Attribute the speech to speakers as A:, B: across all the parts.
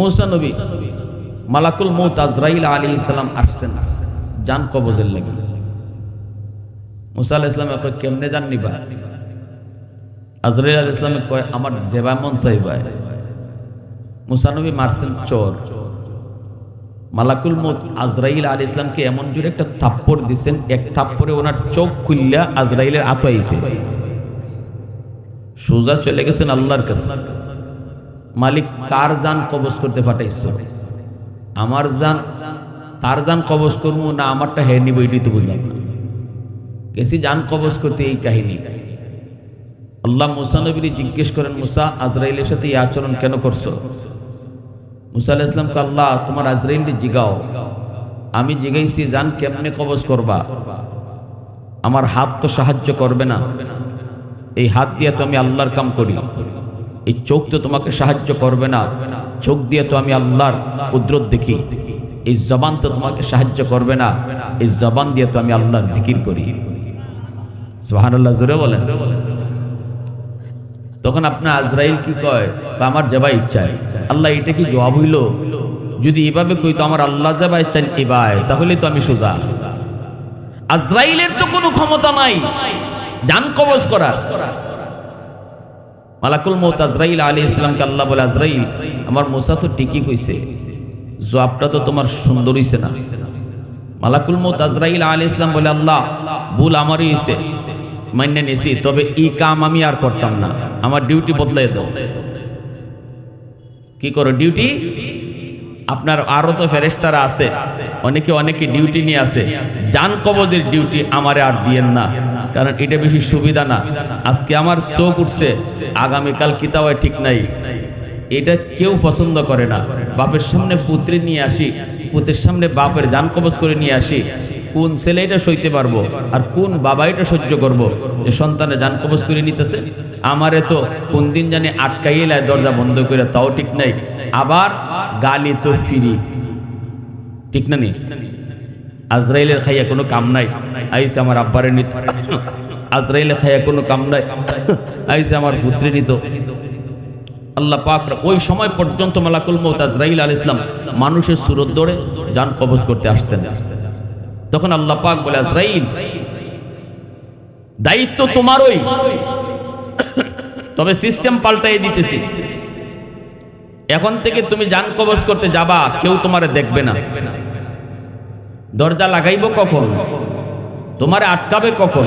A: মৌসা নবী মালাকুল মৌত আজরাইল আলী ইসলাম আসছেন। জান কবজের লেগে। মুসা আলাহ ইসলামে কয় কেমনে জান নিবা? আজরাইল আল ইসলামে কয়, আমার জেবা মন চাইবাই মুসানবী মারছেন চোর। মালাকুল মত আজরাইল আলী ইসলামকে এমন জোরে একটা থাপ্পড় দিচ্ছেন এক থাপ্পড়ে ওনার চোখ খুললা আজরাইলের আতো আইছে সোজা চলে গেছেন আল্লাহর কাছে। মালিক কার জান কবজ করতে পাঠাইছ? আমার জান, তার জান কবজ করব না, আমারটা হে নিব, এটাই তো বুঝলাম না। গেছি জান কবজ করতে এই কাহিনী। আল্লাহ মুসা নবীর জিজ্ঞেস করেন, মুসা, আজরাইলের সাথে এই আচরণ কেন করছ? মুসা আলাহ ইসলামকে আল্লাহ, তোমার আজরাইলকে জিগাও। আমি জিগাইছি, জান কেমনে কবজ করবা? আমার হাত তো সাহায্য করবে না। এই হাত দিয়ে তো আমি আল্লাহর কাম করি। এই চোখ তো তোমাকে সাহায্য করবে না। চোখ দিয়ে তো আমি আল্লাহর কুদরত দেখি। এই জবান তো তোমাকে সাহায্য করবে না। এই জবান দিয়ে তো আমি আল্লাহর জিকির করি। সুবহানাল্লাহ, জোরে বলেন। তখন আপনার আজরাইল কি কয়? তা আমার যাবা ইচ্ছায় আল্লাহ এটা কি জবাব হইল? যদি এভাবে কই তো আমার আল্লাহ যাবা ইচ্ছায় এবার তাহলে তো আমি সোজা। আজরাইলের তো কোনো ক্ষমতা নাই। জান কবজ করার। মালাকুল মৌত আজরাইল আলী ইসলামকে আল্লাহ বলে, আজরাইল, আমার মোসা তো ঠিকই কইছে, জবাবটা তো তোমার সুন্দর হইছে না। মালাকুল মৌত আজরাইল আলী ইসলাম বলে, আল্লাহ, ভুল আমারই হইছে মান্য নিছি, তবে এই কাম আমি আর করতাম না, আমার ডিউটি বদলাই দাও। কি করো, ডিউটি? আপনার আরও তো ফেরেস্তারা আছে, অনেকে অনেকে ডিউটি নিয়ে আছে জান কবজের ডিউটি আমারে আর দিয়েন না। কারণ এটা বেশি সুবিধা না। আজকে আমার চোখ উঠছে, আগামীকাল কিতাবায় ঠিক নাই। এটা কেউ পছন্দ করে না। বাপের সামনে পুত্রে নিয়ে আসি পুতের সামনে বাপের জান কবজ করে নিয়ে আসি, কোন ছেলে এটা সইতে পারব আর কোন বাবা এটা সহ্য করব? যে সন্তানে জান কবজ করে নিতেছে, আমারে তো কোন দিন জানি আটকাইয়ে লায় দরজা বন্ধ করে, তাও ঠিক নাই। আবার গালি তো ফিরি। ঠিক না নি? আজরাইলের খাইয়া কোনো কাম নাই। আইসে আমার আব্বারে নিত। আজরাইলের খাইয়া কোনো কাম নাই। আইসে আমার পুত্রে নিত। আল্লাহ পাক ওই সময় পর্যন্ত মালাকুল মৌত আজরাইল আল ইসলাম মানুষের সুরত ধরে যান কবজ করতে আসতেন। তখন আল্লাহ পাক বলে, আজরাইল, দায়িত্ব তোমারই। তবে সিস্টেম পাল্টাই দিতেছি। এখন থেকে তুমি যান কবজ করতে যাবা, কেউ তোমারে দেখবে না। দরজা লাগাইব কখন? তোমারে আটকাবে কখন?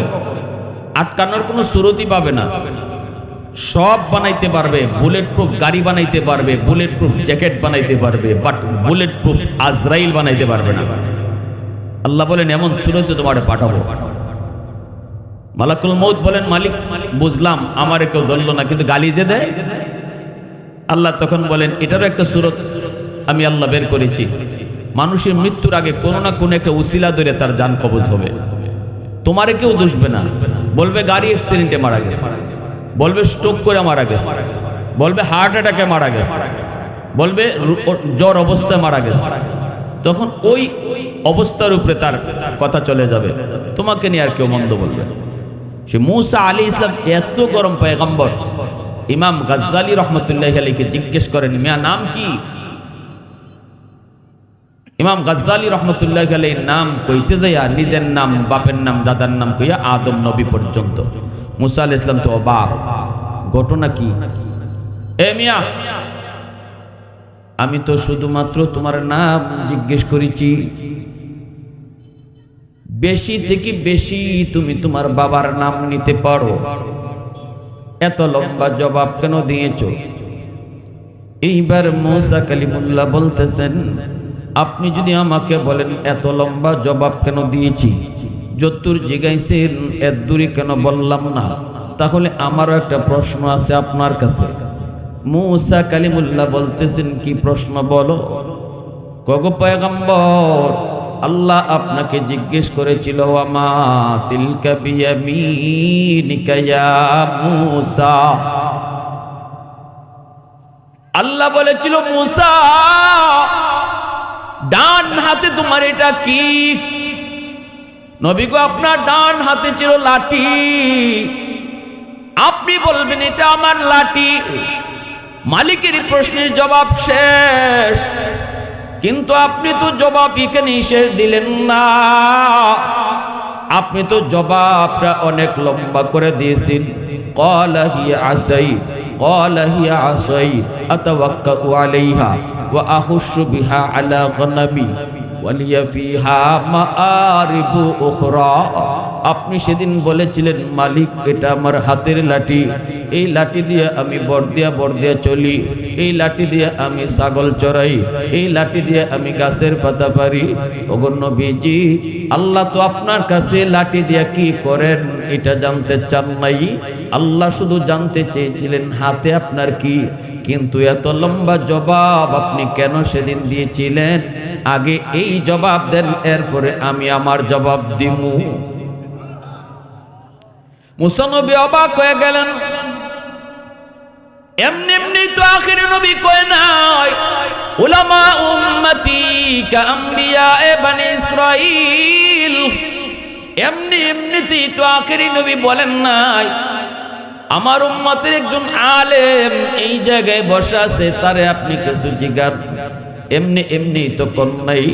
A: আটকানোর কোনো সুরতি পাবে না। সব বানাইতে পারবে বুলেট প্রুফ গাড়ি বানাইতে পারবে বুলেট প্রুফ জ্যাকেট বানাইতে পারবে বাট বুলেট প্রুফ আজরাইল বানাইতে পারবে না। আল্লাহ বলেন, এমন সুরতে তোমারে পাঠাবো। মালাকুল মৌত বলেন, মালিক, বুঝলাম আমারে কেউ ধরল না, কিন্তু গালি যে দেয়? আল্লাহ তখন বলেন, এটারও একটা সুরত, আমি আল্লাহ বের করেছি। মানুষের মৃত্যুর আগে কোনো না কোনো একটা উসিলা ধরে তার যান কবজ হবে। তোমারে কেউ দুষবে না। বলবে গাড়ি অ্যাক্সিডেন্টে মারা গেছে। বলবে স্ট্রোক করে মারা গেছে। বলবে হার্ট অ্যাটাকে মারা গেছে। বলবে জ্বর অবস্থায় মারা গেছে। তখন ওই অবস্থার উপরে তার কথা চলে যাবে। তোমাকে নিয়ে আর কেউ মন্দ বলবে সে মুসা আলী ইসলাম এত গরম পেগম্বর ইমাম গাজ্জালি রহমতুল্লাহ আলীকে জিজ্ঞেস করেন, মিয়া, নাম কি? ইমাম গাজ্জালি রহমতুল্লাহ আলীর নাম কইতে যাইয়া নিজের নাম, বাপের নাম, দাদার নাম কইয়া আদম নবী পর্যন্ত। মুসা আল ইসলাম তো অবাক। ঘটনা কি? এ মিয়া, আমি তো শুধুমাত্র তোমার নাম জিজ্ঞেস করেছি। বেশি থেকে বেশি তুমি তোমার বাবার নাম নিতে পারো। এত লম্বা জবাব কেন দিয়েছ? এইবার মৌসা কালিমুল্লাহ বলতেছেন আপনি যদি আমাকে বলেন, এত লম্বা জবাব কেন দিয়েছি? যতুর জিগাইছেন এত দূরে কেন বললাম না? তাহলে আমারও একটা প্রশ্ন আছে আপনার কাছে। মৌসা কালিমুল্লাহ বলতেছেন, কি প্রশ্ন বলো? কগ পয়গম্বর, আল্লাহ আপনাকে জিজ্ঞেস করেছিল আমা তিলকা বিয়ামিনিকা ইয়া মূসা? আল্লাহ বলেছিল, মূসা ডান হাতে তোমার এটা কি? নবী গো, আপনার ডান হাতে ছিল লাঠি। আপনি বলবেন, এটা আমার লাঠি। মালিকের প্রশ্নের জবাব শেষ। কিন্তু আপনি তো জবাব এখানেই শেষ দিলেন না। আপনি তো জবাবটা অনেক লম্বা করে দিয়েছেন। কলা হিয়া আসাই। قال هي عصي أتوكأ عليها وأخش بها على غنمي ولي فيها مآرب أخرى. আপনি সেদিন বলেছিলেন, মালিক, এটা আমার হাতের লাঠি। এই লাঠি দিয়ে আমি বর্দিয়া বর্দিয়া চলি। এই লাঠি দিয়ে আমি ছাগল চড়াই। এই লাঠি দিয়ে আমি গাছের পাতা পারি। অগণ্য বিজি আল্লাহ তো আপনার কাছে লাঠি দিয়ে কি করেন, এটা জানতে চান নাই। আল্লাহ শুধু জানতে চেয়েছিলেন, হাতে আপনার কি? কিন্তু এত লম্বা জবাব আপনি কেন সেদিন দিয়েছিলেন? আগে এই জবাব দেন, এরপরে আমি আমার জবাব দিমু। মুসানবী অবাক হয়ে গেলেন। এমনি এমনি তো আখিরি নবী কয় নাই, উলামা উম্মতি কাম্বিয়া এ বনি ইসরাইল এমনি এমনিতেই তো আখিরি নবী বলেন নাই, আমার উম্মতের একজন আলেম এই জায়গায় বসে আছে, তারে আপনি কিছু জিজ্ঞার এমনি এমনি তো কন্যাই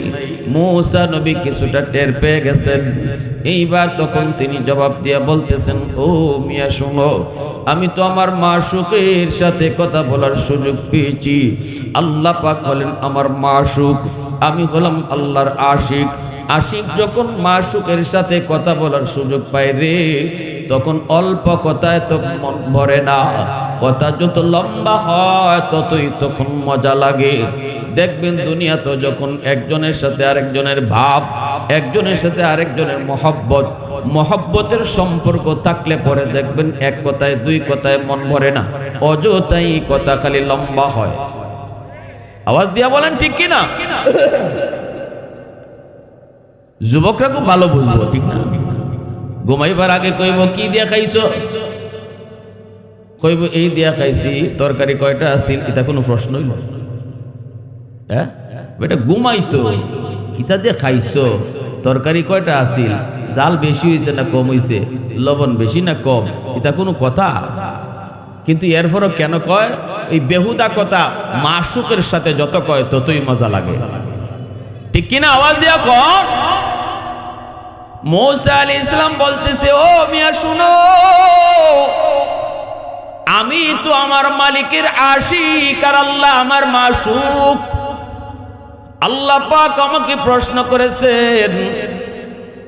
A: মৌসা নবী কিছুটা টের পেয়ে গেছেন। এইবার তখন তিনি জবাব দিয়া বলতেছেন, ও মিয়া, শুনো, আমি তো আমার মাসুকের সাথে কথা বলার সুযোগ পেয়েছি। আল্লাহ পাক বলেন, আমার মাসুক, আমি হলাম আল্লাহর আশিক। আশিক যখন মাসুকের সাথে কথা বলার সুযোগ পায় রে, তখন অল্প কথায় তো মন ভরে না। কথা যত লম্বা হয়, ততই তখন মজা লাগে। দেখবেন দুনিয়া তো যখন একজনের সাথে আরেকজনের ভাব, একজনের সাথে আরেকজনের মহব্বত, মহব্বতের সম্পর্ক থাকলে পরে দেখবেন এক কথায়, দুই কথায় মন ভরে না। অযথাই কথা খালি লম্বা হয়। আওয়াজ দিয়া বলেন ঠিক কিনা? যুবকরা খুব ভালো বুঝব, ঠিক না? ঘুমাইবার আগে কইব, কি দিয়া খাইছো? কইব, এই দিয়া খাইছি, তরকারি কয়টা আছিল? এটা কোনো প্রশ্নই নয়। হ্যাঁ? বেটা, ঘুমাইতো। কিতা দিয়ে খাইছো? তরকারি কয়টা আছিল? জাল বেশি হয়েছে না কম হয়েছে লবণ বেশি না কম? এটা কোনো কথা? কিন্তু এরপরও কেন কয়? এই বেহুদা কথা মাসুকের সাথে যত কয়, ততই মজা লাগে। ঠিক কিনা আওয়াজ দিয়া কর মৌসা আলী ইসলাম বলতেছে, ও মিয়া, শুনো। আমি তো আমার মালিকের আশিক আর আল্লাহ আমার মাসুক। আল্লাহ পাক আমাকে প্রশ্ন করেছেন,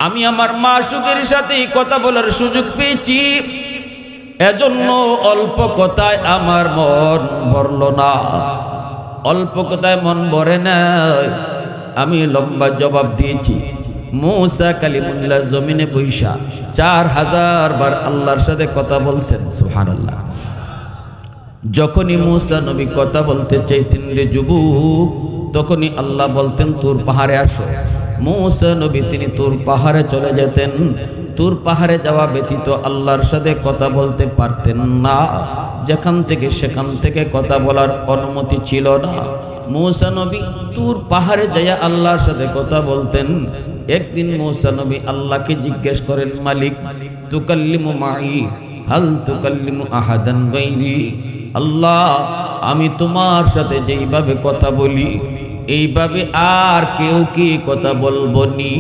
A: আমি আমার মাসুকের সাথে কথা বলার সুযোগ পেয়েছি, এজন্য অল্প কথায় আমার মন ভরল না। অল্প কথায় মন ভরে নাই আমি লম্বা জবাব দিয়েছি, মৌসা কালিমুল্লাহ জমিনে বৈশা চার হাজার বার আল্লাহর সাথে কথা বলছেন সুহান আল্লাহ যখনই মৌসা নবী কথা বলতে চাইতেন রে যুবক, তখনই আল্লাহ বলতেন, তোর পাহাড়ে আসো। মৌসা নবী তিনি তোর পাহাড়ে চলে যেতেন। তোর পাহাড়ে যাওয়া ব্যতীত আল্লাহর সাথে কথা বলতে পারতেন না। যেখান থেকে সেখান থেকে কথা বলার অনুমতি ছিল না। মৌসা নবী তুর পাহাড়ে যাইয়া আল্লাহর সাথে কথা বলতেন। একদিন মৌসা নবী আল্লাহকে জিজ্ঞেস করেন, মালিক, তুকাল্লিমু মাই। হাল তুকাল্লিমু আহাদান গাইরি আল্লাহ, আমি তোমার সাথে যেইভাবে কথা বলি, এইভাবে আর কেউ কি কথা বলবনি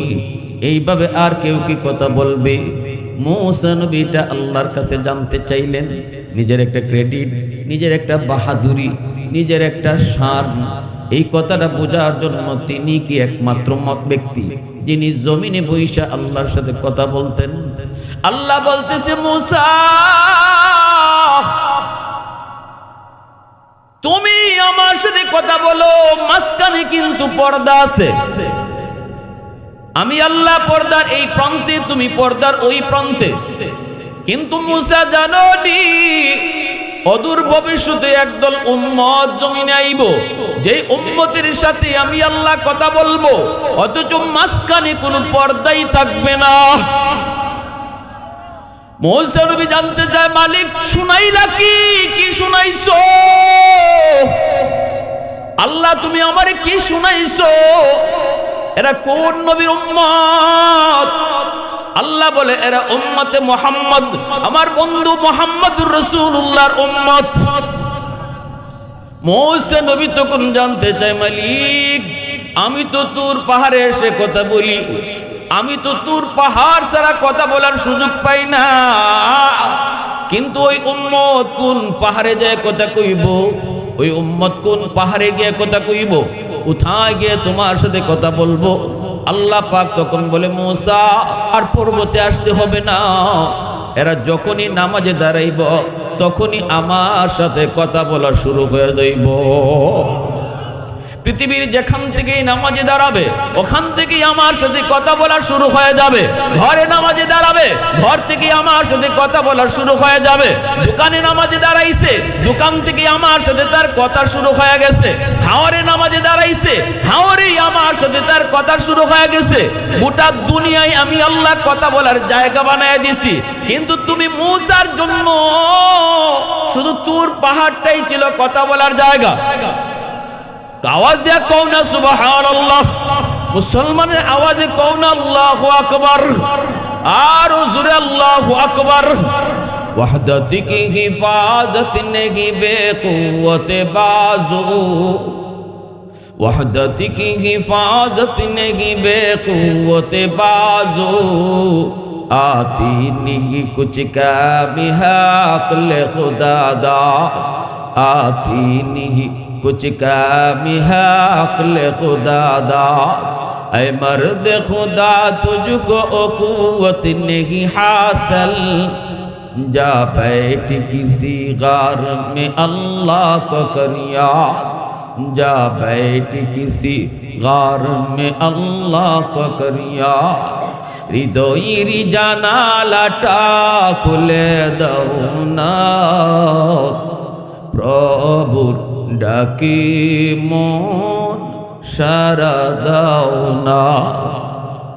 A: এইভাবে আর কেউ কি কথা বলবে? মৌসা নবীটা আল্লাহর কাছে জানতে চাইলেন, নিজের একটা ক্রেডিট, নিজের একটা বাহাদুরি, নিজের একটা সার। এই কথাটা বোঝার জন্য তিনি কি একমাত্র মত ব্যক্তি যিনি জমিনে বৈশা আল্লাহর সাথে কথা বলতেন? আল্লাহ বলতেছে, মুসা, তুমি আমার সাথে কথা বলো, মাঝখানে কিন্তু পর্দা আছে। আমি আল্লাহ পর্দার এই প্রান্তে, তুমি পর্দার ওই প্রান্তে। কিন্তু মুসা জানো অদূর ভবিষ্যতে একদল উম্মত জমিনে আইব। যে উম্মতের সাথে আমি আল্লাহ কথা বলব, অথচ মাঝখানে কোনো পর্দাই থাকবে না। মৌসা নবী জানতে চায়, মালিক, শুনাইলা কি? কি শুনাইছো? আল্লাহ, তুমি আমারে কি শুনাইছো? এরা কোন নবীর উম্মত? আল্লাহ বলে, এরা উম্মতে মোহাম্মদ। আমার বন্ধু মোহাম্মদ রসুল্লাহর উম্মত। মৌসে নবী তখন জানতে চায়, মালিক, আমি তো তোর পাহাড়ে এসে কথা বলি। আমি তো তোর পাহাড় ছাড়া কথা বলার সুযোগ পাই না। কিন্তু ওই উম্মত কোন পাহাড়ে যায় কথা কইব? ওই উম্মত কোন পাহাড়ে গিয়ে কথা কইব? কোথায় গিয়ে তোমার সাথে কথা বলব? আল্লাহ পাক তখন বলে, মোসা, আর পর্বতে আসতে হবে না। এরা যখনই নামাজে দাঁড়াইব, তখনই আমার সাথে কথা বলা শুরু হয়ে যাইব পৃথিবীর যেখান থেকেই নামাজে দাঁড়াবে, ওখান থেকেই আমার সাথে কথা বলা শুরু হয়ে যাবে। ঘরে নামাজে দাঁড়াবে, ঘর থেকে আমার সাথে কথা বলা শুরু হয়ে যাবে। দোকানে নামাজে দাঁড়াইছে, দোকান থেকে আমার সাথে তার কথা শুরু হয়ে গেছে। হাওয়ারে নামাজে দাঁড়াইছে হাওয়ারেই আমার সাথে তার কথা শুরু হয়ে গেছে। গোটা দুনিয়ায় আমি আল্লাহ কথা বলার জায়গা বানায় দিছি। কিন্তু তুমি মূসার জন্য শুধু তোর পাহাড়টাই ছিল কথা বলার জায়গা। আওয়াজ দেয়া কও না সুবহানাল্লাহ মুসলমানের আওয়াজে কও না আল্লাহু আকবার আর জোরে আল্লাহু আকবার وحدت کی حفاظت نہیں بے قوت بازو وحدت کی حفاظت نہیں بے قوت بازو آتی نہیں کچھ کا بھی حق لے خدا دا آتی نہیں کچھ کامی ہے عقل خدا دا اے مرد خدا تجھ کو قوت نہیں حاصل جا بیٹھ کسی غار میں اللہ کو کریا جا بیٹھ کسی غار میں اللہ کو کریا হৃদয়ের জানালাটা খুলে দাও না প্রভুর ডাকি মন সারা দাও না।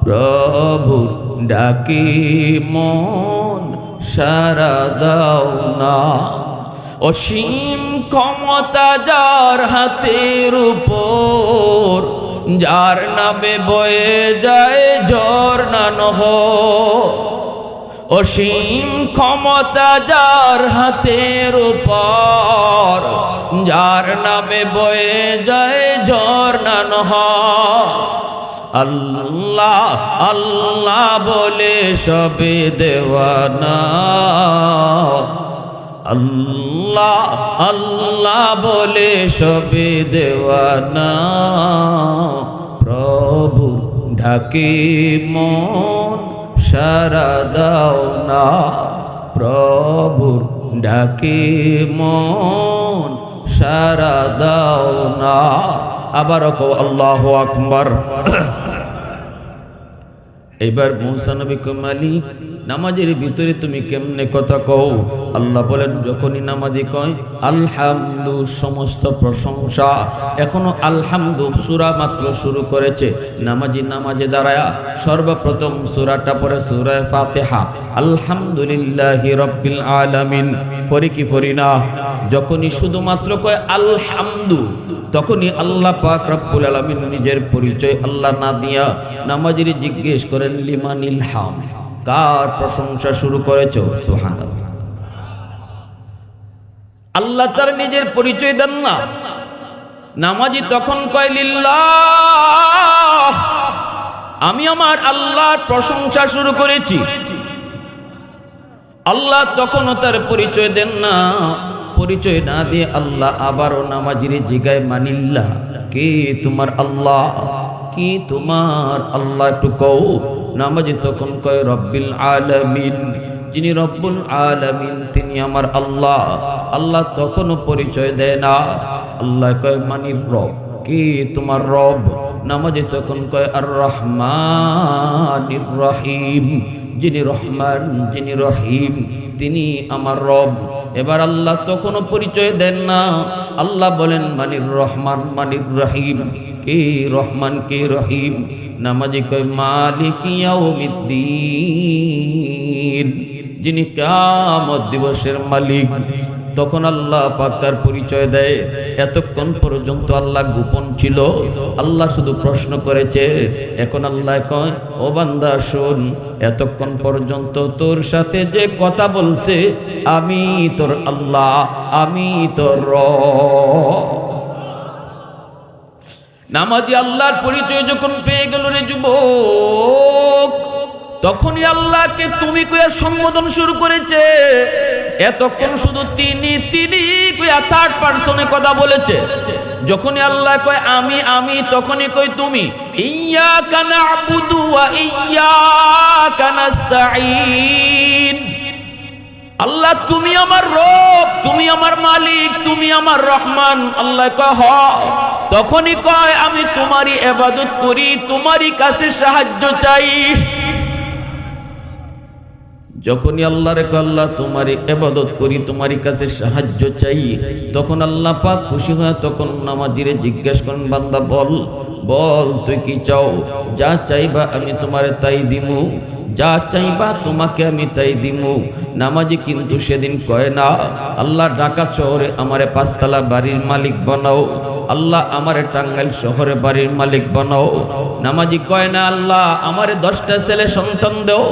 A: প্রভুর ডাকি মন সারা দাও না। অসীম ক্ষমতা যার হাতের উপর, যার নামে বয়ে যায় ঝর্ণা নহ অসীম ক্ষমতা যার হাতের উপর, যার নামে বয়ে যায় ঝর্ণা নহ আল্লাহ আল্লাহ বলে সবে দেওয়ানা। আল্লাহ আল্লাহ বলে সবে দেওয়ানা। প্রভু ঢাকে মন সারা দাও না। প্রভুর ডাকে মন সারা দাও না। আবার আল্লাহ আকবর। এবার মৌসানবী মালিক নামাজের ভিতরে তুমি কেমনে কথা কও? আল্লাহ বলেন, যখনই নামাজি কয়, আলহামদু, সমস্ত প্রশংসা। এখনও আলহামদু সুরা মাত্র শুরু করেছে। নামাজি নামাজে দাঁড়ায়া সর্বপ্রথম সুরাটা পরে সুরায় ফাতেহা। আলহামদুলিল্লাহ রব্বিল আলামিন। ফরি কি ফরি না। যখনই শুধুমাত্র কয়, আলহামদু, তখনই আল্লাহ পাক রব্বুল আলামিন নিজের পরিচয় আল্লাহ না দিয়া নামাজির জিজ্ঞেস করেন, লিমানিল হাম? কার প্রশংসা শুরু করেছ। সোহান আল্লাহ তার নিজের পরিচয় দেন না। নামাজি তখন কয়, লিল্লাহ! আমি আমার আল্লাহর প্রশংসা শুরু করেছি। আল্লাহ তখনও তার পরিচয় দেন না। পরিচয় না দিয়ে আল্লাহ আবারও নামাজির জিগায় মানিল্লা। কে তোমার আল্লাহ? কি তোমার আল্লাহ একটু কও। নামাজি তখন কয়, রব্বিল আলমিন। যিনি রব্বুল আলামিন, তিনি আমার আল্লাহ। আল্লাহ তখনও পরিচয় দেয় না। আল্লাহ কয়, মানির রব। কে তোমার রব? নামাজে তখন কয় আর রহমান রহিম। যিনি রহমান, যিনি রহিম, তিনি আমার রব। এবার আল্লাহ তো কোনো পরিচয় দেন না। আল্লাহ বলেন, মানির রহমান, মানির রহিম। কে রহমান, কে রহিম? নামাজি কয়, মালিক ইয়াউমিদ্দিন। যিনি কামত দিবসের মালিক। তখন আল্লাহ পাক তার পরিচয় দেয়। এতক্ষণ পর্যন্ত আল্লাহ গোপন ছিল। আল্লাহ শুধু প্রশ্ন করেছে, এখন আল্লাহ কয়, ও বান্দা, শোন, এতক্ষণ পর্যন্ত তোর সাথে যে কথা বলছে, আমি তোর আল্লাহ, আমি তোর র নামাজি আল্লাহর পরিচয় যখন পেয়ে গেল রে যুবক, তখনই আল্লাহকে তুমি কইয়া সম্বোধন শুরু করেছে। এতক্ষণ শুধু তিনি তিনি থার্ড পার্সনে কথা বলেছে। যখনই আল্লাহ কয়, আমি আমি, তখনই কই তুমি। ইয়া কানা আবুদু ইয়া কানাস্তাইন আল্লাহ, তুমি আমার রব, তুমি আমার মালিক, তুমি আমার রহমান। আল্লাহ কয়, হ। তখনই কয়, আমি তোমারই এবাদত করি, তোমারই কাছে সাহায্য চাই। যখনই আল্লাহ আল্লাহর আল্লাহ তোমারই এবাদত করি তোমার কাছে সাহায্য চাই, তখন আল্লাহ পাক খুশি হয়, তখন নামাজিরে জিজ্ঞেস করেন, বান্দা বল বল, তুই কি চাও? যা চাইবা আমি তোমারে তাই দিমু। যা চাইবা তোমাকে আমি তাই দিমু। নামাজি কিন্তু সেদিন কয় না, আল্লাহ ঢাকা শহরে আমারে পাঁচতলা বাড়ির মালিক বানাও। আল্লাহ আমারে টাঙ্গাইল শহরে বাড়ির মালিক বানাও। নামাজি কয় না, আল্লাহ আমারে দশটা ছেলে সন্তান দেও।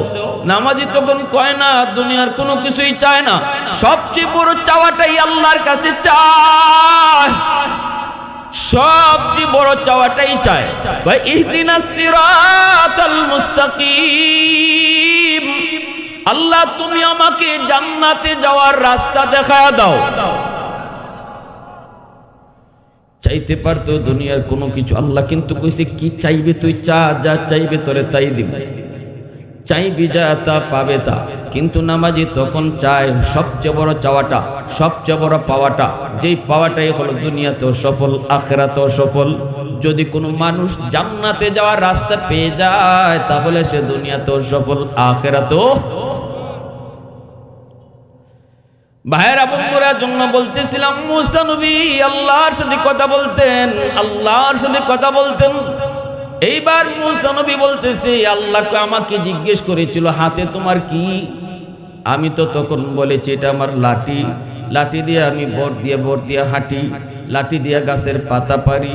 A: নামাজি তখন কয় না, দুনিয়ার কোনো কিছুই চায় না। সবচেয়ে বড় চাওয়াটাই আল্লাহর কাছে চায়। সবচেয়ে বড় চাওয়াটাই চায়। ভাই আল্লাহ, তুমি আমাকে জান্নাতে যাওয়ার রাস্তা দেখায় দাও। চাইতে পারতো দুনিয়ার কোনো কিছু। আল্লাহ কিন্তু কইছে, কি চাইবে তুই? চা, যা চাইবে তোরে তাই দিব। চাইবি যা তা পাবে তা। কিন্তু নামাজি তখন চায় সবচেয়ে বড় চাওয়াটা, সবচেয়ে বড় পাওয়াটা। যেই পাওয়াটাই হলো দুনিয়াতেও সফল, আখেরাতেও সফল। যদি কোনো মানুষ জান্নাতে যাওয়ার রাস্তা পেয়ে যায়, তাহলে সে দুনিয়াতেও সফল, আখেরাতেও জন্য বলতেছিলাম আল্লাহর সাথে কথা বলতেন, আল্লাহর সাথে কথা বলতেন। এইবার নবী বলতেছে, আল্লাহকে আমাকে জিজ্ঞেস করেছিল, হাতে তোমার কি? আমি তো তখন বলেছি, এটা আমার লাঠি। লাঠি দিয়ে আমি বর দিয়ে বর দিয়ে হাঁটি। লাঠি দিয়ে গাছের পাতা পারি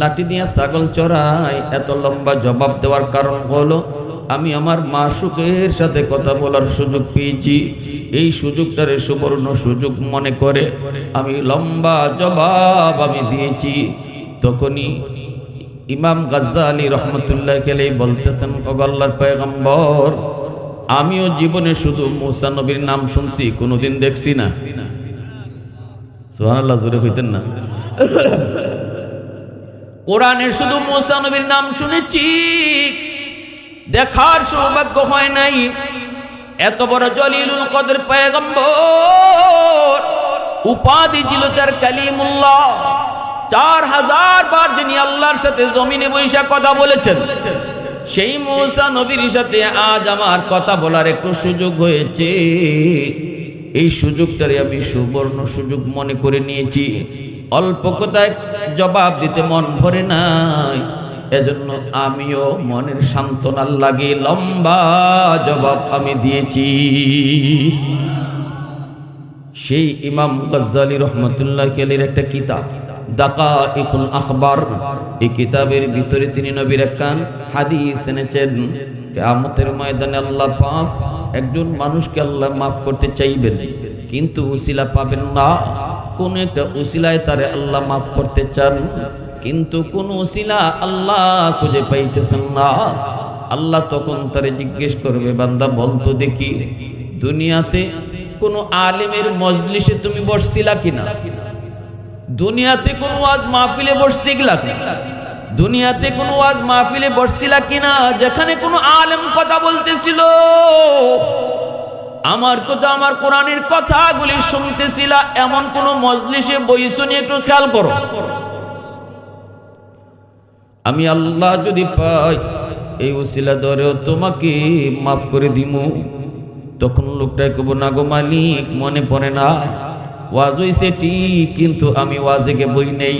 A: লাঠি দিয়ে ছাগল চড়াই। এত লম্বা জবাব দেওয়ার কারণ হলো, আমি আমার মা সুখের সাথে কথা বলার সুযোগ পেয়েছি। এই সুযোগটারে সুবর্ণ সুযোগ মনে করে আমি লম্বা জবাব আমি দিয়েছি। তখনই ইমাম গাজ্জালি রহমতুল্লাহ খেলেই বলতেছেন ওগল্লার পয়গম্বর, আমিও জীবনে শুধু মুসা নবীর নাম শুনছি, কোনোদিন দেখছি না। সোহানাল্লাহ জোরে হইতেন না। কোরআনের শুধু মুসা নবীর নাম শুনেছি, দেখার সৌভাগ্য হয় নাই। এত বড় জলিলুল কদর পয়গম্বর, উপাধি ছিল তার কালিমুল্লাহ। চার হাজার বার যিনি আল্লাহর সাথে জমিনে বৈশা কথা বলেছেন, সেই মৌসা নবীর সাথে আজ আমার কথা বলার একটু সুযোগ হয়েছে। এই সুযোগটারে আমি সুবর্ণ সুযোগ মনে করে নিয়েছি। অল্প কথায় জবাব দিতে মন ভরে নাই। এজন্য আমিও মনের সান্ত্বনার লাগে লম্বা জবাব আমি দিয়েছি। সেই ইমাম গজ্জালি রহমতুল্লাহ কেলের একটা কিতাব। দাকা ইকুল আখবর। এই কিতাবের ভিতরে তিনি নবীর হাদিস এনেছেন, কেয়ামতের ময়দানে আল্লাহ পাক একজন মানুষকে আল্লাহ মাফ করতে চাইবেন, কিন্তু উসিলা পাবেন না। একটা উসিলায় তারে আল্লাহ মাফ করতে চান, কিন্তু কোন উসিলা আল্লাহ খুঁজে পাইতেছেন না। আল্লাহ তখন তারে জিজ্ঞেস করবে, বান্দা বলতো দেখি, দুনিয়াতে কোন আলেমের মজলিসে তুমি বসছিলা কিনা? দুনিয়াতে কোন ওয়াজ মাহফিলে বসছিলা কিনা দুনিয়াতে কোন ওয়াজ মাহফিলে বসছিলা কিনা? যেখানে কোনো আলেম কথা বলতেছিল। আমার কথা, আমার কোরআনের কথাগুলি শুনতেছিলা। এমন কোন মজলিসে বইসনি একটু খেয়াল করো। আমি আল্লাহ যদি পাই, এই উসিলা ধরেও তোমাকে মাফ করে দিমু। তখন লোকটাই কব না গো মালিক, মনে পড়ে না। ওয়াজ হইছে ঠিক, কিন্তু আমি ওয়াজে গে বই নেই।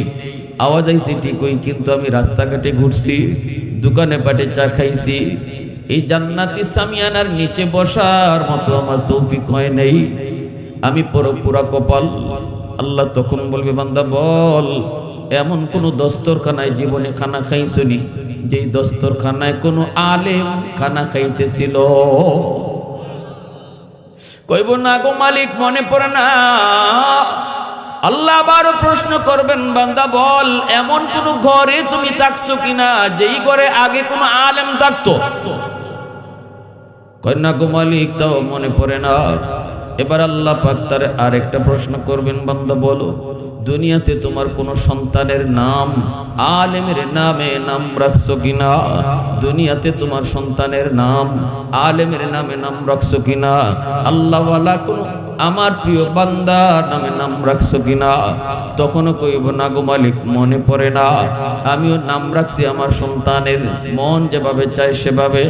A: আওয়াজ আইছে ঠিক, ওই কিন্তু আমি রাস্তাঘাটে ঘুরছি, দোকানে পাটে চা খাইছি। এই জান্নাতি সামিয়ানার নিচে বসার মতো আমার তৌফিক হয় নেই। আমি পুরো পুরা কপাল, আল্লাহ তখন বলবে, বান্দা বল, এমন কোন দস্তরখানায় জীবনে খানা খাইছনি যেই দস্তরখানায় কোনো আলেম খানা খাইতেছিল। কইব না গো মালিক, মনে পড়ে না। আল্লাহ আবারও প্রশ্ন করবেন, বান্দা বল, এমন কোন ঘরে তুমি থাকছো কিনা? যেই ঘরে আগে কোনো আলেম থাকতো? কন্যা গো তাও মনে পড়ে না। এবার আল্লাহ পাক তার আরেকটা প্রশ্ন করবেন, বান্দা বলো। দুনিয়াতে তোমার কোন সন্তানের নাম, আলেমের নামে নাম রাখছো কিনা? দুনিয়াতে তোমার সন্তানের নাম, আলেমের নামে নাম রাখছো কিনা? আল্লাহওয়ালা কোন আমার প্রিয় বান্দা নামে নাম রাখছো কিনা? তখনও কইব না গো মালিক, মনে পড়ে না। আমিও নাম রাখছি আমার সন্তানের, মন যেভাবে চায় সেভাবে।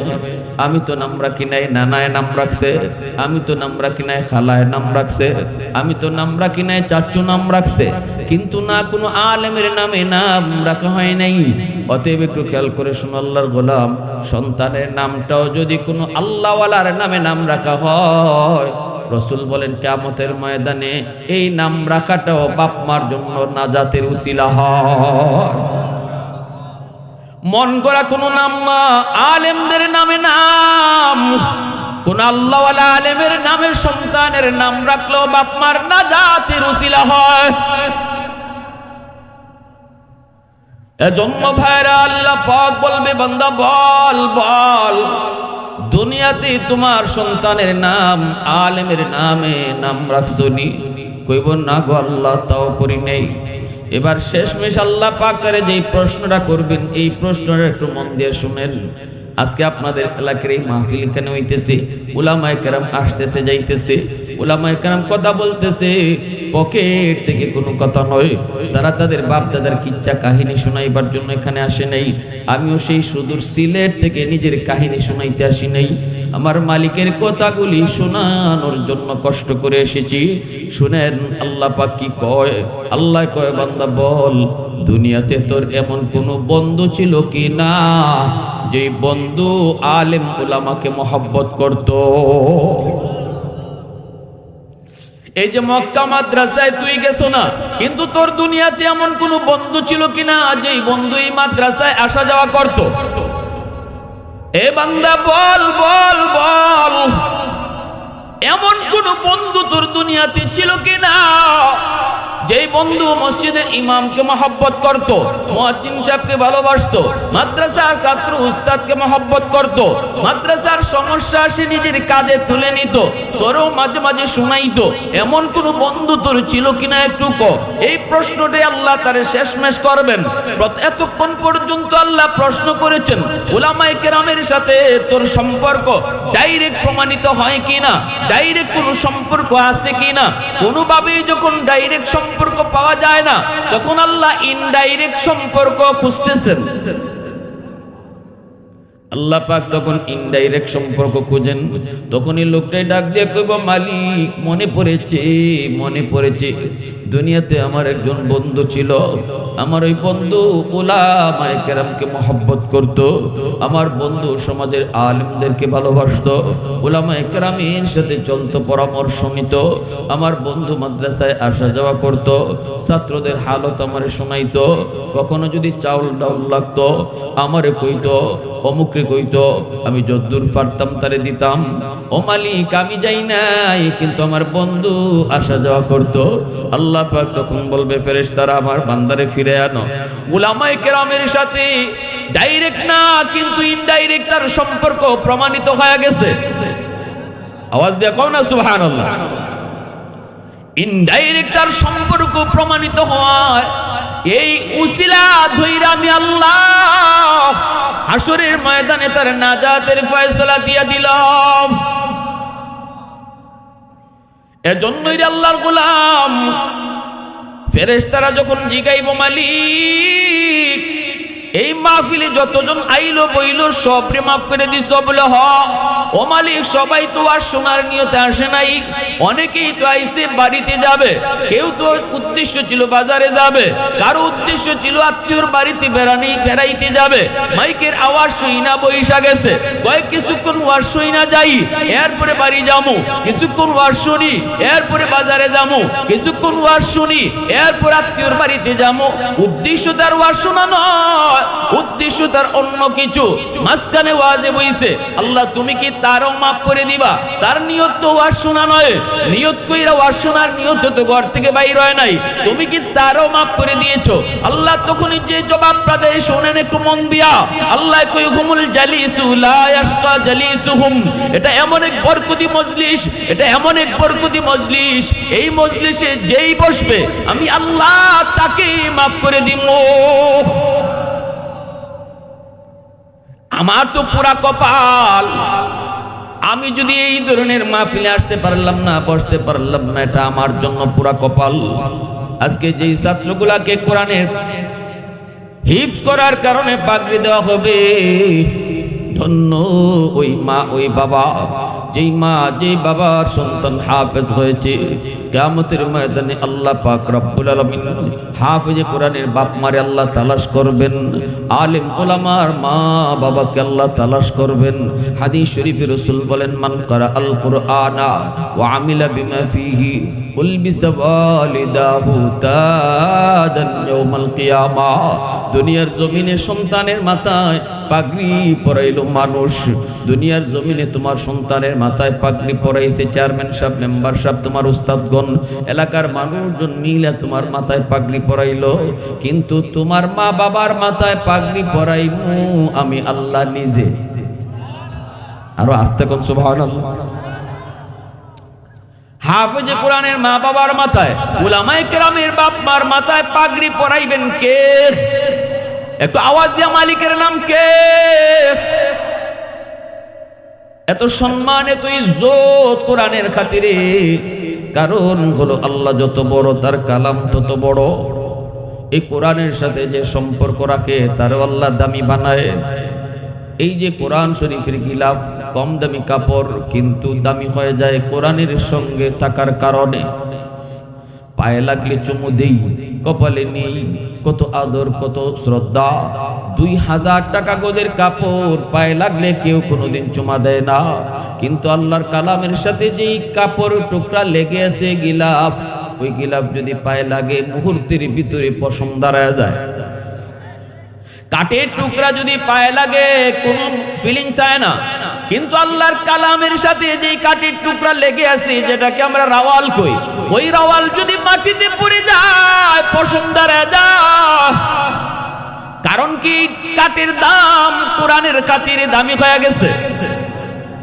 A: আমি তো নাম রাখি নাই, নানায় নাম রাখছে। আমি তো নাম রাখি নাই, খালায় নাম রাখছে। আমি তো নাম রাখি নাই, চাচু নাম রাখছে। কিন্তু না কোনো আলেমের নামে নাম রাখা হয় নাই। অতএব একটু খেয়াল করে শুনো আল্লাহর গোলাম, সন্তানের নামটাও যদি কোনো আল্লাহওয়ালার নামে নাম রাখা হয় রসুল বলেন কেমতের ময়দানে এই নাম রাখাটাও বাপ মার জন্য নাজাতের উসিলা হয়। মন করা কোনো নাম না আলেমদের নামে নাম। কোন আল্লাহওয়ালা আলেমের নামের সন্তানের নাম রাখলেও বাপ মার নাজাতের উসিলা হয়। এজন্য ভাইরা আল্লাহ পাক বলবে, বান্দা, বল বল। দুনিয়াতে তোমার সন্তানের নাম, আলেমের নামে নাম রাখছনি। কইব, না গো আল্লাহ, তাও করি নেই। এবার শেষমেশ আল্লাহ পাকারে যেই প্রশ্নটা করবেন, এই প্রশ্নটা একটু মন দিয়ে শুনেন। আজকে আপনাদের এলাকার এই মাহফিল এখানে হইতেছে? উলামায়ে কেরাম আসতেছে, যাইতেছে। উলামায়ে কেরাম কথা বলতেছে। পকেট থেকে কোনো কথা নয়। তারা তাদের বাপ দাদার কিচ্ছা কাহিনী শোনাইবার জন্য এখানে আসে নাই। আমিও সেই সুদূর সিলেট থেকে নিজের কাহিনী শোনাইতে আসি নাই। আমার মালিকের কথাগুলি শোনানোর জন্য কষ্ট করে এসেছি। শুনেন, আল্লাহ পাক কি কয়? আল্লাহ কয়, বান্দা বল দুনিয়াতে তোর এমন কোনো বন্ধু ছিল কি না? যে বন্ধু আলেম ওলামাকে মহব্বত করতো। এই যে মক্কা মাদ্রাসায় তুই গেছো না, কিন্তু তোর দুনিয়াতে এমন কোন বন্ধু ছিল কিনা যে বন্ধু এই মাদ্রাসায় আসা যাওয়া করত? এ বান্দা, বল বল বল। এমন কোন বন্ধু তোর দুনিয়াতে ছিল কিনা যেই বন্ধু মসজিদের ইমামকে মহব্বত করত, মুয়াজ্জিন সাহেবকে ভালোবাসতো, মাদ্রাসার ছাত্র উস্তাদকে মহব্বত করত, মাদ্রাসার সমস্যা সে নিজের কাঁধে তুলে নিত, তোরও মাঝে মাঝে শুনাইতো, এমন কোন বন্ধু তোর ছিল কিনা একটু ক। এই প্রশ্নটাই আল্লাহ তারে শেষমেশ করবেন। এতক্ষণ পর্যন্ত আল্লাহ প্রশ্ন করেছেন ওলামায়ে কেরামের সাথে তোর সম্পর্ক ডাইরেক্ট প্রমাণিত হয় কিনা, ডাইরেক্ট কোনো সম্পর্ক আছে কিনা? কোনোভাবেই যখন ডাইরেক্ট সম্পর্ক পাওয়া যায় না। তখন আল্লাহ ইনডাইরেক্ট সম্পর্ক খুঁজতেছেন আল্লাহ পাক তখন ইনডাইরেক্ট সম্পর্ক খুঁজেন। তখনই লোকটাই ডাক দিয়ে কইব মালিক, মনে পড়েছে মনে পড়েছে। দুনিয়াতে আমার একজন বন্ধু ছিল। আমার ওই বন্ধু ওলামায়ে কেরামকে মহব্বত করত। আমার বন্ধু সমাজের আলেমদেরকে ভালোবাসত। ওলামায়ে কেরামের সাথে চলতো, পরামর্শ নিত। আমার বন্ধু মাদ্রাসায় আসা যাওয়া করত। ছাত্রদের হালত আমারে শোনাইতো। কখনো যদি চাউল ডাউল লাগতো, আমারে কইতো অমুকরে কইতো, আমি যদ্দূর পারতাম তারে দিতাম। ও মালিক, আমি যাই নাই, কিন্তু আমার বন্ধু আসা যাওয়া করতো। আল্লাহ পাক তখন বলবে, ফেরেশতারা আমার বান্দারে ফিরে আনো। উলামায়ে কেরামের সাথে ডাইরেক্ট না, কিন্তু ইনডাইরেক্ট তার সম্পর্ক প্রমাণিত হয়ে গেছে। আওয়াজ দিয়ে কও না, সুবহানাল্লাহ। ইনডাইরেক্ট তার সম্পর্ক প্রমাণিত হয়। এই উসিলা ধৈরা আমি আল্লাহ হাসরের ময়দানে তার নাজাতের ফয়সলা দিয়া দিলাম। এজন্যই আল্লাহর গোলাম ফেরেশতারা যখন জিগাইব মালিক এই মাহফিলে যতজন আইলো বইলো সবরে মাফ করে দিস বলে, হ, ও মালিক, সবাই তো আর সোনার নিয়তে আসে নাই। অনেকেই তো আইসে বাড়িতে যাবে। কেউ তো উদ্দেশ্য ছিল বাজারে যাবে। কারও উদ্দেশ্য ছিল আত্মীয়র বাড়িতে বেড়ানি, বেড়াইতে যাবে। মাইকের আওয়াজ শুই না, বৈশা গেছে। কয়েক কিছুক্ষণ ওয়াজ শুই না যাই, এরপরে বাড়ি যামু। কিছুক্ষণ ওয়াজ শুনি, এরপরে বাজারে যামু। কিছুক্ষণ ওয়াজ শুনি, এরপর আত্মীয়র বাড়িতে যামু। উদ্দেশ্য তার ওয়াজ শোনা নয়। উদ্দেশ্য তার অন্য কিছু। মাঝখানে ওয়াজে বইছে, আল্লাহ, তুমি কি তারও মাফ করে দিবা? তার নিয়ত তো ওয়াজ শোনা নয়। নিয়ত কইরা ওয়াজ শোনার নিয়ত তো ঘর থেকে বাইর হয় নাই। তুমি কি তারও মাফ করে দিয়েছ? আল্লাহ তখনই যে জবাবটা দেয়, শোনেন একটু মন দিয়া। আল্লাহ কই, হুমুল জালিসু, লা ইয়াশকা জালিসুহুম। এটা এমন এক বরকতি মজলিস, এটা এমন এক বরকতি মজলিস। এই মজলিসে যেই বসবে, আমি আল্লাহ তাকে মাফ করে দিব আমার তো পুরা কপাল। আমি যদি এই ধরনের মাহফিলে আসতে পারলাম না, বসতে পারলাম না, এটা আমার জন্য পুরা কপাল। আজকে যেই ছাত্রগুলাকে কোরআনের হিপস করার কারণে পাগড়ি দেওয়া হবে, ধন্য ওই মা, ওই বাবা। যেই মা, যেই বাবার সন্তান হাফেজ হয়েছে কেয়ামতের ময়দানে আল্লাহ পাক রব্বুল আলামিন হাফেজে কোরআনের বাপ মারে আল্লাহ তালাশ করবেন। আলেম ওলামার মা বাবাকে আল্লাহ তালাশ করবেন। হাদিস শরীফে রসুল বলেন, মান করা আল কুরআনা ওয়া আমিলা বিমা ফিহি দুনিয়ার জমিনে সন্তানের মাথায় পাগড়ি পরাইলো মানুষ। দুনিয়ার জমিনে তোমার সন্তানের মাথায় পাগড়ি পরাইছে চেয়ারম্যান সাহেব, মেম্বার সাহেব, তোমার উস্তাদগণ। এলাকার মানুষজন মিলে তোমার মাথায় পাগড়ি পরাইলো, কিন্তু তোমার মা বাবার মাথায় পাগড়ি পরাইমু, আমি আল্লাহ নিজে। আরও আস্তে কোন সুবহানাল্লাহ। হাফেজে কোরআনের মা বাবার মাথায় কেরামের বাপ মার মাথায় পাগড়ি পরাইবেন কে? একটু আওয়াজ দিয়া মালিকের নাম কে? এত সম্মান এত ইজ্জত কোরআনের খাতিরে। কারণ হলো আল্লাহ যত বড়, তার কালাম তত বড়। এই কোরআনের সাথে যে সম্পর্ক রাখে, তারও আল্লাহ দামি বানায়। এই যে কোরআন শরীফের গিলাফ কম দামি কাপড় কিন্তু দামি হয়ে যায় কোরআনের সঙ্গে থাকার কারণে। পায়ে লাগলে চুমু দেই, কপালে নেই, কত আদর, কত শ্রদ্ধা। দুই হাজার টাকা গোদের কাপড়, পায়ে লাগলে কেউ কোনোদিন চুমা দেয় না। কিন্তু আল্লাহর কালামের সাথে যেই কাপড় টুকরা লেগে আছে গিলাফ, ওই গিলাফ যদি পায়ে লাগে, মুহূর্তের ভিতরে পশম দাঁড়ায় যায়। কাঠের টুকরা যদি পায়ে লাগে, কোনো ফিলিংস আয় না। কিন্তু আল্লাহর কালামের সাথে যেই কাঠের টুকরা লেগে আছে, যেটাকে আমরা রাওয়াল কই ওই রাওয়াল যদি মাটিতে পড়ে যায় পশম যায় কারণ কি? কাঠের দাম, কোরআনের কাতির দামি হয়ে গেছে।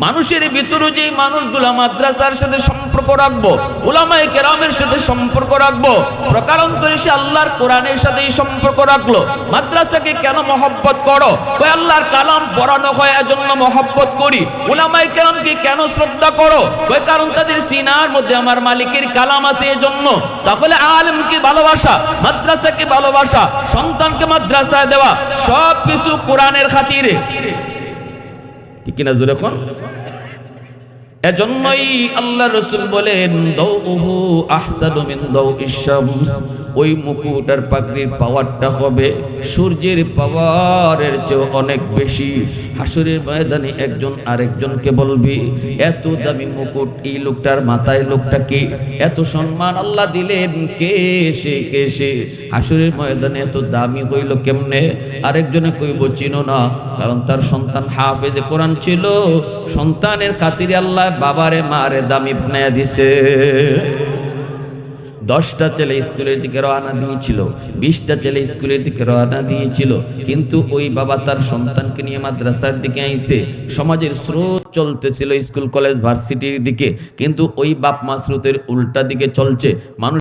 A: মানুষের ভিতরে যে মানুষগুলা মাদ্রাসার সাথে সম্পর্ক রাখব ওলামায়ে কেরামের সাথে সম্পর্ক রাখব, প্রকারান্তরে সে আল্লাহর কোরআনের সাথে সম্পর্ক রাখল। মাদ্রাসাকে কেন মহব্বত করো? ওই আল্লাহর কালাম পড়ানো হয় এজন্য মহব্বত করি। ওলামায়ে কেরামকে কেন শ্রদ্ধা করো? ওই কারণ তাদের সিনার মধ্যে আমার মালিকের কালাম আছে এজন্য। তাহলে আলমকে ভালোবাসা, মাদ্রাসাকে ভালোবাসা, সন্তানকে মাদ্রাসায় দেওয়া সব কিছু কোরআনের খাতিরে। ঠিক কিনা জোরে কোন? এজন্যই আল্লাহ রসুল বলেন দৌহু আহসানু মিন দাউইশ শামস। ওই মুকুটার পাগড়ির পাওয়ারটা হবে সূর্যের পাওয়ারের চেয়ে অনেক বেশি। হাসুরের ময়দানে একজন আরেকজনকে বলবি, এত দামি মুকুট এই লোকটার মাথায় লোকটা কে? এত সম্মান আল্লাহ দিলেন কে সে কে সে? হাসুরের ময়দানে এত দামি হইল কেমনে? আরেকজনে কইব, চিনো না, কারণ তার সন্তান হাফেজে কোরআন ছিল। সন্তানের খাতিরে আল্লাহ বাবারে, মারে দামি বানায়া দিছে। দশটা ছেলে স্কুলের দিকে রওনা দিয়েছিল, বিশটা ছেলে স্কুলের দিকে রওনা দিয়েছিল। কিন্তু ওই বাবা তার সন্তানকে নিয়ে মাদ্রাসার দিকে আইসে সমাজের স্রোত চলতেছিল স্কুল, কলেজ, ভার্সিটির দিকে। কিন্তু ওই বাপ মা স্রোতের উল্টা দিকে চলছে। মানুষ